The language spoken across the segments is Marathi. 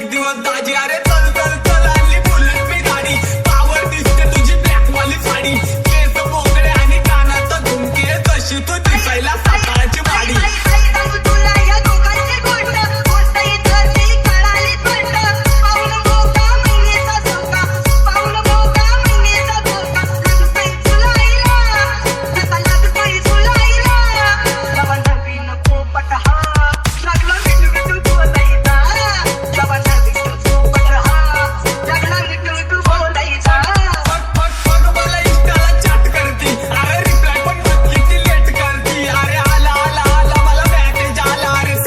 एक दिवस दाजी अरे चल चल चल आणली बुलेट मी गाडी. पावर दिसते तुझी ब्लॅक वाली साडी.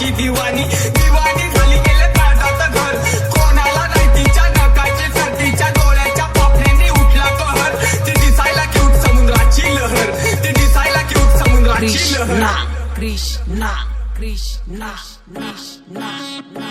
नकाची दिवाणी. दिवाणी झाली गेले घर. कोणाला नाही तिच्या नकाची डोळ्याच्या पापण्यांनी उठला कहर. ती दिसायला क्यूट समुद्राची लहर. ती दिसायला क्यूट समुद्राची लहर. कृष्णा कृष्णा कृष्णा कृष्णा.